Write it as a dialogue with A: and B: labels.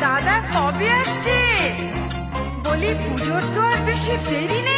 A: দাদা কবে আসছে? বলি পুজোর তো আর বেশি দেরি নেই।